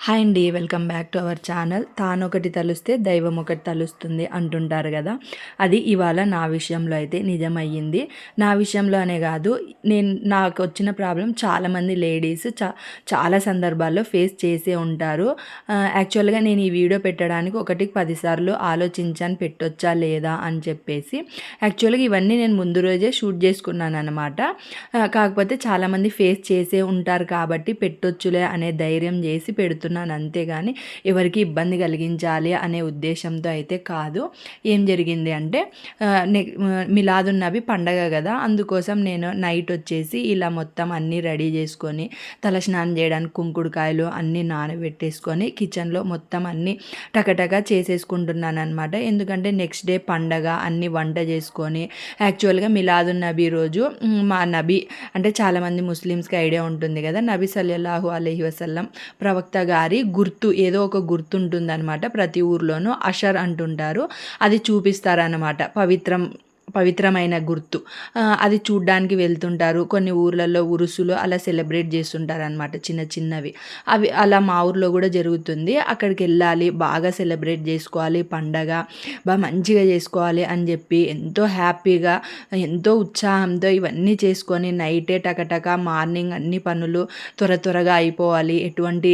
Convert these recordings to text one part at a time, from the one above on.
Hi అండి welcome back to our channel. తానొకటి తలుస్తే దైవం ఒకటి తలుస్తుంది అంటుంటారు కదా. అది ఇవాళ నా విషయంలో అయితే నిజమయ్యింది. నా విషయంలో అనే కాదు నేను నాకు వచ్చిన ప్రాబ్లం చాలామంది లేడీస్ చా చాలా సందర్భాల్లో ఫేస్ చేసే ఉంటారు. యాక్చువల్గా నేను ఈ వీడియో పెట్టడానికి ఒకటికి పదిసార్లు ఆలోచించాను పెట్టొచ్చా లేదా అని చెప్పేసి. యాక్చువల్గా ఇవన్నీ నేను ముందు రోజే షూట్ చేసుకున్నాను అనమాట కాకపోతే చాలామంది ఫేస్ చేసే ఉంటారు కాబట్టి పెట్టొచ్చులే అనే ధైర్యం చేసి పెడుతూ చెప్తున్నాను అంతేగాని ఎవరికి ఇబ్బంది కలిగించాలి అనే ఉద్దేశంతో అయితే కాదు. ఏం జరిగింది అంటే మిలాదున్నవి పండగ కదా అందుకోసం నేను నైట్ వచ్చేసి ఇలా మొత్తం అన్నీ రెడీ చేసుకొని తల స్నానం చేయడానికి కుంకుడుకాయలు అన్నీ నానబెట్టేసుకొని కిచెన్లో మొత్తం అన్నీ టకటక చేసేసుకుంటున్నాను అనమాట ఎందుకంటే నెక్స్ట్ డే పండగ అన్ని వంట చేసుకొని యాక్చువల్గా మిలాదు నబీ రోజు మా నబీ అంటే చాలామంది ముస్లిమ్స్కి ఐడియా ఉంటుంది కదా నబీ సల్లల్లాహు అలహి వసల్లం ప్రవక్త గారి గుర్తు ఏదో ఒక గుర్తు ఉంటుందన్నమాట ప్రతి ఊర్లోనూ అషర్ అంటుంటారు. అది చూపిస్తారన్నమాట. పవిత్రం పవిత్రమైన గుర్తు. అది చూడ్డానికి వెళ్తుంటారు. కొన్ని ఊర్లలో ఉరుసులు అలా సెలబ్రేట్ చేస్తుంటారు అనమాట చిన్న చిన్నవి. అవి అలా మా ఊర్లో కూడా జరుగుతుంది. అక్కడికి వెళ్ళాలి బాగా సెలబ్రేట్ చేసుకోవాలి పండగ బాగా మంచిగా చేసుకోవాలి అని చెప్పి ఎంతో హ్యాపీగా ఎంతో ఉత్సాహంతో ఇవన్నీ చేసుకొని నైటే టకటక మార్నింగ్ అన్ని పనులు త్వర త్వరగా అయిపోవాలి. ఎటువంటి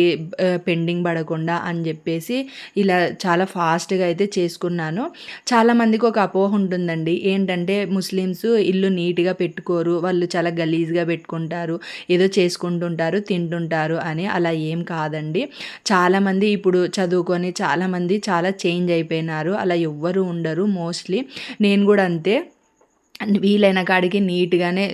పెండింగ్ పడకుండా అని చెప్పేసి ఇలా చాలా ఫాస్ట్గా అయితే చేసుకున్నాను. చాలామందికి ఒక అపోహ ఉంటుందండి. ఏంటి ఏంటంటే ముస్లిమ్స్ ఇల్లు నీట్గా పెట్టుకోరు వాళ్ళు చాలా గలీజ్గా పెట్టుకుంటారు ఏదో చేసుకుంటుంటారు తింటుంటారు అని అలా ఏం కాదండి. చాలామంది ఇప్పుడు చదువుకొని చాలామంది చాలా చేంజ్ అయిపోయినారు అలా ఎవ్వరు ఉండరు మోస్ట్లీ. నేను కూడా అంతే. వీలైన కాడికి నీట్గానే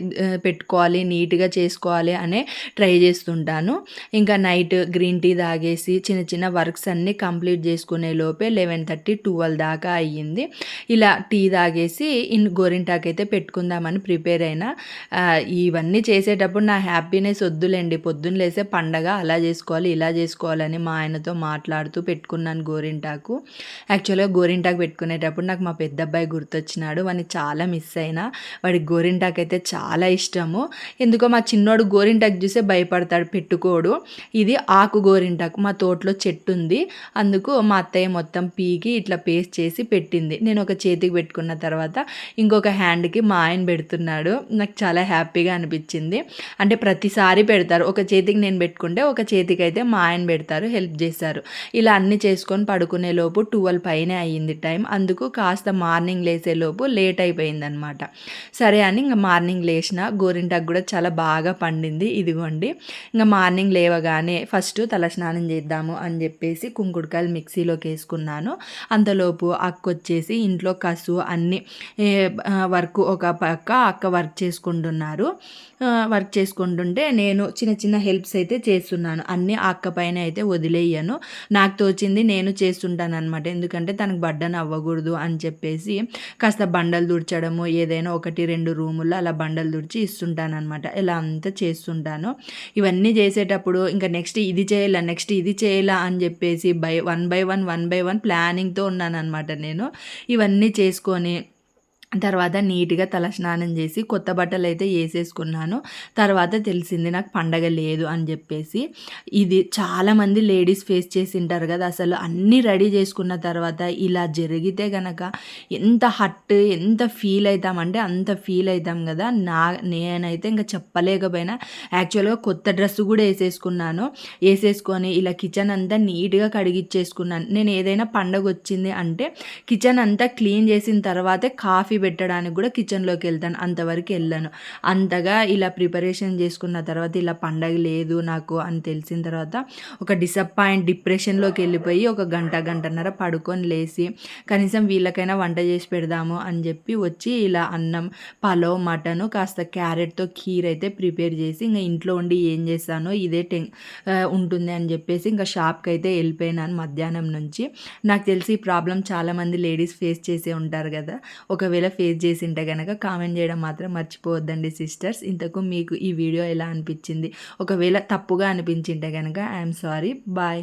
పెట్టుకోవాలి నీట్గా చేసుకోవాలి అనే ట్రై చేస్తుంటాను. ఇంకా నైట్ గ్రీన్ టీ తాగేసి చిన్న చిన్న వర్క్స్ అన్నీ కంప్లీట్ చేసుకునే లోపే లెవెన్ థర్టీ ట్వెల్వ్ దాకా అయ్యింది. ఇలా టీ తాగేసి ఇన్ గోరింటాకైతే అయితే పెట్టుకుందామని ప్రిపేర్ అయినా. ఇవన్నీ చేసేటప్పుడు నా హ్యాపీనెస్ వద్దులేండి. పొద్దున్న లేసే పండగ అలా చేసుకోవాలి ఇలా చేసుకోవాలని మా ఆయనతో మాట్లాడుతూ పెట్టుకున్నాను గోరింటాకు. యాక్చువల్గా గోరింటాకు పెట్టుకునేటప్పుడు నాకు మా పెద్ద అబ్బాయి గుర్తొచ్చినాడు. వాడిని చాలా మిస్ అయినా ఆయన వాడికి గోరింటాకు అయితే చాలా ఇష్టము. ఎందుకో మా చిన్నోడు గోరింటాకు చూసే భయపడతాడు పెట్టుకోడు. ఇది ఆకు గోరింటాకు. మా తోటలో చెట్టు ఉంది. అందుకు మా అత్తయ్య మొత్తం పీకి ఇట్లా పేస్ట్ చేసి పెట్టింది. నేను ఒక చేతికి పెట్టుకున్న తర్వాత ఇంకొక హ్యాండ్కి మా ఆయన పెడుతున్నాడు. నాకు చాలా హ్యాపీగా అనిపించింది. అంటే ప్రతిసారి పెడతారు. ఒక చేతికి నేను పెట్టుకుంటే ఒక చేతికి అయితే మా ఆయన పెడతారు హెల్ప్ చేశారు ఇలా అన్నీ చేసుకొని పడుకునే లోపు ట్వెల్వ్ పైనే అయ్యింది టైం. అందుకు కాస్త మార్నింగ్ లేసే లోపు లేట్ అయిపోయిందనమాట అనమాట సరే అని ఇంకా మార్నింగ్ లేచిన గోరింటాకు కూడా చాలా బాగా పండింది ఇదిగోండి. ఇంకా మార్నింగ్ లేవగానే ఫస్ట్ తలస్నానం చేద్దాము అని చెప్పేసి కుంకుడుకాయలు మిక్సీలోకి వేసుకున్నాను. అంతలోపు అక్క వచ్చేసి ఇంట్లో కసు అన్ని వర్క్ ఒక పక్క అక్క వర్క్ చేసుకుంటున్నారు. వర్క్ చేసుకుంటుంటే నేను చిన్న చిన్న హెల్ప్స్ అయితే చేస్తున్నాను. అన్నీ అక్క పైన అయితే వదిలేయను. నాకు తోచింది నేను చేస్తుంటాను అనమాట ఎందుకంటే తనకు బడ్డను అవ్వకూడదు అని చెప్పేసి కాస్త బండలు దుడ్చడము ఏదైనా ఒకటి రెండు రూముల్లో అలా బండలు దుడిచి ఇస్తుంటాను అనమాట ఇలా అంతా చేస్తుంటాను. ఇవన్నీ చేసేటప్పుడు ఇంకా నెక్స్ట్ ఇది చేయాలా నెక్స్ట్ ఇది చేయాలా అని చెప్పేసి by one by one one by one ప్లానింగ్తో ఉన్నాను అనమాట నేను. ఇవన్నీ చేసుకొని తర్వాత నీట్గా తలస్నానం చేసి కొత్త బట్టలు అయితే వేసేసుకున్నాను తర్వాత తెలిసింది నాకు పండగ లేదు అని చెప్పేసి. ఇది చాలామంది లేడీస్ ఫేస్ చేసి ఉంటారు కదా అసలు అన్నీ రెడీ చేసుకున్న తర్వాత ఇలా జరిగితే గనక ఎంత హట్ ఎంత ఫీల్ అవుతామంటే అంత ఫీల్ అవుతాం కదా. నా నేనైతే ఇంకా చెప్పలేకపోయినా. యాక్చువల్గా కొత్త డ్రెస్ కూడా వేసేసుకున్నాను వేసేసుకొని ఇలా కిచెన్ అంతా నీట్గా కడిగిచ్చేసుకున్నాను. నేను ఏదైనా పండగ వచ్చింది అంటే కిచెన్ అంతా క్లీన్ చేసిన తర్వాతే కాఫీ కాఫీ పెట్టడానికి కూడా కిచెన్లోకి వెళ్తాను అంతవరకు వెళ్ళాను. అంతగా ఇలా ప్రిపరేషన్ చేసుకున్న తర్వాత ఇలా పండగ లేదు నాకు అని తెలిసిన తర్వాత ఒక డిసప్పాయింట్ డిప్రెషన్లోకి వెళ్ళిపోయి ఒక గంట గంటన్నర పడుకొని లేచి కనీసం వీళ్ళకైనా వంట చేసి పెడదాము అని చెప్పి వచ్చి ఇలా అన్నం పలో మటను కాస్త క్యారెట్తో కీర్ అయితే ప్రిపేర్ చేసి ఇంకా ఇంట్లో ఉండి ఏం చేస్తానో ఇదే టెన్ ఉంటుంది అని చెప్పేసి ఇంకా షాప్కి అయితే వెళ్ళిపోయినాను మధ్యాహ్నం నుంచి. నాకు తెలిసి ఈ ప్రాబ్లం చాలామంది లేడీస్ ఫేస్ చేసే ఉంటారు కదా. ఒకవేళ ఒకవేళ ఫేస్ చేసి ఉంటే కనుక కామెంట్ చేయడం మాత్రం మర్చిపోవద్దండి సిస్టర్స్. ఇంతకు మీకు ఈ వీడియో ఎలా అనిపించింది? ఒకవేళ తప్పుగా అనిపించింటే కనుక ఐఎమ్ సారీ. బాయ్.